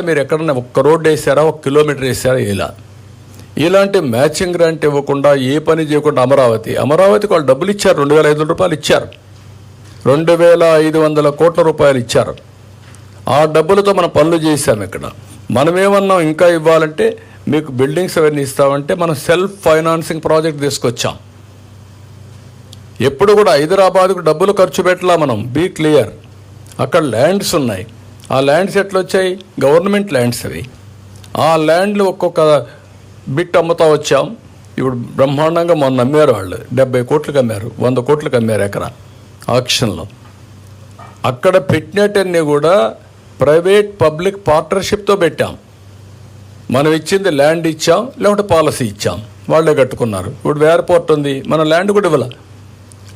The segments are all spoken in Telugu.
మీరు ఎక్కడన్నా ఒక్క రోడ్డు వేసారా ఒక కిలోమీటర్ వేసారా ఇలా. ఇలాంటి మ్యాచింగ్ గ్రాంట్ ఇవ్వకుండా ఏ పని చేయకుండా అమరావతి. అమరావతికి వాళ్ళు డబ్బులు ఇచ్చారు రెండు వేల ఐదు వందల రూపాయలు ఇచ్చారు. రెండు వేల ఐదు వందల కోట్ల రూపాయలు ఇచ్చారు. ఆ డబ్బులతో మనం పనులు చేశాం ఇక్కడ. మనం ఏమన్నాం ఇంకా ఇవ్వాలంటే మీకు బిల్డింగ్స్ అవన్నీ ఇస్తామంటే మనం సెల్ఫ్ ఫైనాన్సింగ్ ప్రాజెక్ట్ తీసుకొచ్చాం. ఎప్పుడు కూడా హైదరాబాద్కు డబ్బులు ఖర్చు పెట్టలా మనం. Be clear. అక్కడ ల్యాండ్స్ ఉన్నాయి. ఆ ల్యాండ్స్ ఎట్లా వచ్చాయి గవర్నమెంట్ ల్యాండ్స్ అవి. ఆ ల్యాండ్లు ఒక్కొక్క బిట్ అమ్ముతా వచ్చాం. ఇప్పుడు బ్రహ్మాండంగా మొన్న అమ్మారు వాళ్ళు. డెబ్బై కోట్లకు అమ్మారు. వంద కోట్లకు అమ్మారు ఎకరా ఆక్షన్లో. అక్కడ పెట్టినట్టన్నీ కూడా ప్రైవేట్ పబ్లిక్ పార్ట్నర్షిప్తో పెట్టాం. మనం ఇచ్చింది ల్యాండ్ ఇచ్చాం లేకుంటే పాలసీ ఇచ్చాం. వాళ్ళే కట్టుకున్నారు. ఇప్పుడు ఎయిర్పోర్ట్ ఉంది. మన ల్యాండ్ కూడా ఇవ్వాల.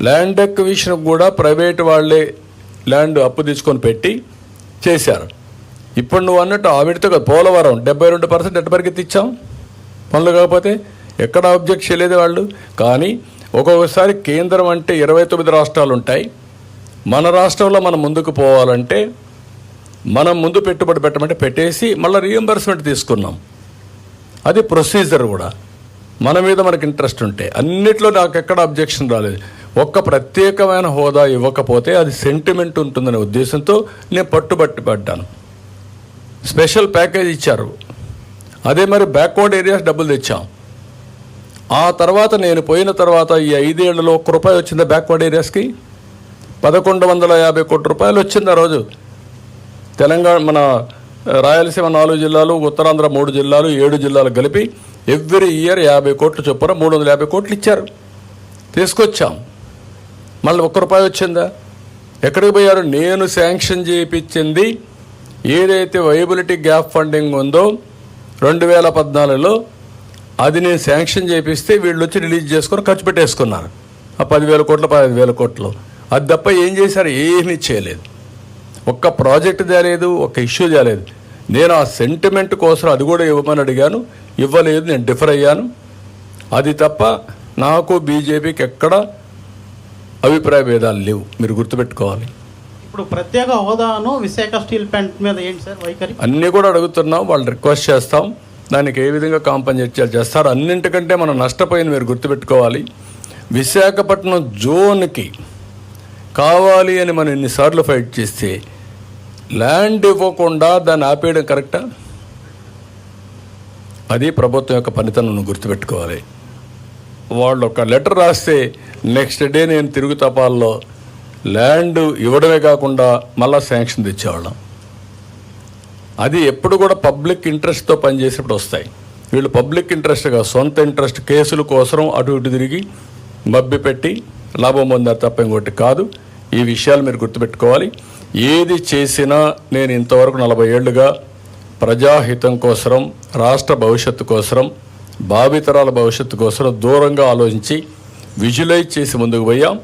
ల్యాండ్ ఎక్విషన్ కూడా ప్రైవేట్ వాళ్ళే ల్యాండ్ అప్పు తీసుకొని పెట్టి చేశారు. ఇప్పుడు నువ్వు అన్నట్టు ఆవిడతో కదా పోలవరం డెబ్బై రెండు పర్సెంట్ ఎట్ట పరిగెత్తి ఇచ్చాం. పనులు కాకపోతే ఎక్కడ అబ్జెక్ట్ చేయలేదు వాళ్ళు. కానీ ఒక్కొక్కసారి కేంద్రం అంటే ఇరవై తొమ్మిది రాష్ట్రాలు ఉంటాయి. మన రాష్ట్రంలో మనం ముందుకు పోవాలంటే మనం ముందు పెట్టుబడి పెట్టమంటే పెట్టేసి మళ్ళీ రీఎంబర్స్మెంట్ తీసుకున్నాం. అది ప్రొసీజర్ కూడా. మన మీద మనకి ఇంట్రెస్ట్ ఉంటే. అన్నిట్లో నాకు ఎక్కడ అబ్జెక్షన్ రాలేదు. ఒక్క ప్రత్యేకమైన హోదా ఇవ్వకపోతే అది సెంటిమెంట్ ఉంటుందనే ఉద్దేశంతో నేను పట్టుబట్టి పడ్డాను. స్పెషల్ ప్యాకేజ్ ఇచ్చారు. అదే మరి బ్యాక్వర్డ్ ఏరియాస్ డబ్బులు తెచ్చాం. ఆ తర్వాత నేను పోయిన తర్వాత ఈ ఐదేళ్ళలో ఒక్క రూపాయి వచ్చిందా బ్యాక్వర్డ్ ఏరియాస్కి? పదకొండు వందల యాభై కోట్ల రూపాయలు వచ్చింది ఆ రోజు. తెలంగాణ మన రాయలసీమ నాలుగు జిల్లాలు ఉత్తరాంధ్ర మూడు జిల్లాలు ఏడు జిల్లాలు కలిపి ఎవ్రీ ఇయర్ యాభై కోట్లు చొప్పున మూడు వందల యాభై కోట్లు ఇచ్చారు. తీసుకొచ్చాం. మళ్ళీ ఒక్క రూపాయి వచ్చిందా? ఎక్కడికి పోయారు? నేను శాంక్షన్ చేయించింది ఏదైతే వైబిలిటీ గ్యాప్ ఫండింగ్ ఉందో రెండు వేల పద్నాలుగులో అది నేను శాంక్షన్ చేపిస్తే వీళ్ళు వచ్చి రిలీజ్ చేసుకొని ఖర్చు పెట్టేసుకున్నారు. ఆ పదివేల కోట్లు పదిహేను వేల కోట్లు. అది తప్ప ఏం చేశారు? ఏమీ చేయలేదు. ఒక్క ప్రాజెక్ట్ తేలేదు ఒక్క ఇష్యూ తేలేదు. నేను ఆ సెంటిమెంట్ కోసం అది కూడా ఇవ్వమని అడిగాను. ఇవ్వలేదు నేను డిఫర్ అయ్యాను. అది తప్ప నాకు బీజేపీకి ఎక్కడ అభిప్రాయ భేదాలు లేవు. మీరు గుర్తుపెట్టుకోవాలి. ఇప్పుడు ప్రత్యేక హోదాను విశాఖ స్టీల్ ప్లాంట్ మీద ఏంటి సార్ వైఖరి? అన్నీ కూడా అడుగుతున్నాం వాళ్ళు రిక్వెస్ట్ చేస్తాం. దానికి ఏ విధంగా కాంపన్సేట్ చేస్తారు? అన్నింటికంటే మనం నష్టపోయింది మీరు గుర్తుపెట్టుకోవాలి. విశాఖపట్నం జోన్కి కావాలి అని మనం ఎన్నిసార్లు ఫైట్ చేస్తే ల్యాండ్ ఇవ్వకుండా దాన్ని ఆపేయడం కరెక్టా? అది ప్రభుత్వం యొక్క పనితనం గుర్తుపెట్టుకోవాలి. వాళ్ళు ఒక లెటర్ రాస్తే నెక్స్ట్ డే నేను తిరుగు తపాల్లో ల్యాండ్ ఇవ్వడమే కాకుండా మళ్ళా శాంక్షన్ తెచ్చేవాళ్ళం. అది ఎప్పుడు కూడా పబ్లిక్ ఇంట్రెస్ట్తో పనిచేసేప్పుడు వస్తాయి. వీళ్ళు పబ్లిక్ ఇంట్రెస్ట్గా సొంత ఇంట్రెస్ట్ కేసుల కోసం అటు ఇటు తిరిగి మబ్బి పెట్టి లాభం పొందారు తప్ప ఇంకోటి కాదు. ఈ విషయాలు మీరు గుర్తుపెట్టుకోవాలి. ఏది చేసినా నేను ఇంతవరకు నలభై ఏళ్ళుగా ప్రజాహితం కోసరం రాష్ట్ర భవిష్యత్తు కోసరం భావితరాల భవిష్యత్తు కోసం దూరంగా ఆలోచించి విజువలైజ్ చేసి ముందుకు పోయాం.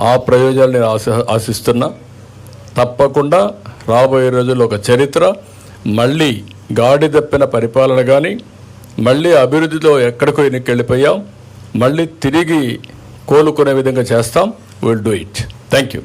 ఆ ప్రయోజనాలు నేను ఆశ ఆశిస్తున్నా. తప్పకుండా రాబోయే రోజుల్లో ఒక చరిత్ర మళ్ళీ గాడి తప్పిన పరిపాలన కానీ మళ్ళీ అభివృద్ధిలో ఎక్కడికో వెళ్ళిపోయాం మళ్ళీ తిరిగి కోలుకునే విధంగా చేస్తాం. Will do it thank you